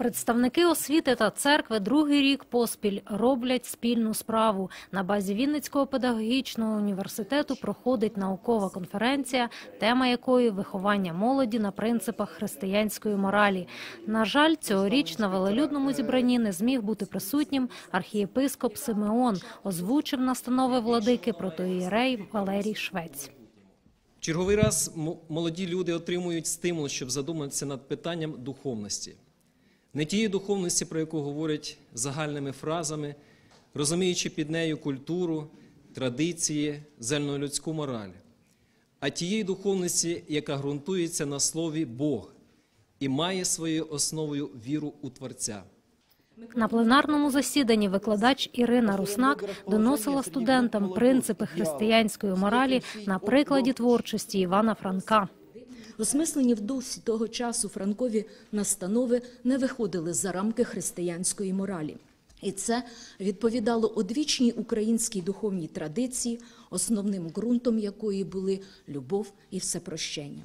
Представники освіти та церкви другий рік поспіль роблять спільну справу. На базі Вінницького педагогічного університету проходить наукова конференція, тема якої виховання молоді на принципах християнської моралі. На жаль, цьогоріч на велелюдному зібранні не зміг бути присутнім архієпископ Симеон, озвучив настанови владики протоієрей Валерій Швець. Черговий раз молоді люди отримують стимул, щоб задуматися над питанням духовності. Не тієї духовності, про яку говорять загальними фразами, розуміючи під нею культуру, традиції, зельнолюдську мораль, а тієї духовності, яка ґрунтується на слові Бог і має своєю основою віру у Творця. На пленарному засіданні викладач Ірина Руснак доносила студентам принципи християнської моралі на прикладі творчості Івана Франка. Осмислені в дусі того часу Франкові настанови не виходили за рамки християнської моралі. І це відповідало одвічній українській духовній традиції, основним ґрунтом якої були любов і всепрощення.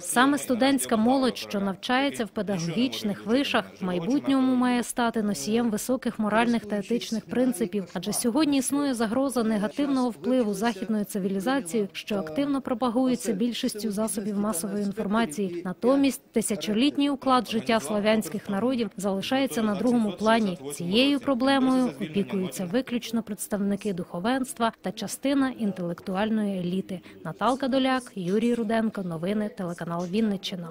Саме студентська молодь, що навчається в педагогічних вишах, в майбутньому має стати носієм високих моральних та етичних принципів. Адже сьогодні існує загроза негативного впливу західної цивілізації, що активно пропагується більшістю засобів масової інформації. Натомість тисячолітній уклад життя славянських народів залишається на другому плані. Цією проблемою опікуються виключно представники духовенства та частина інтелектуальної еліти. Наталка Доляк, Юрій Руденко. Телеканал Вінниччина.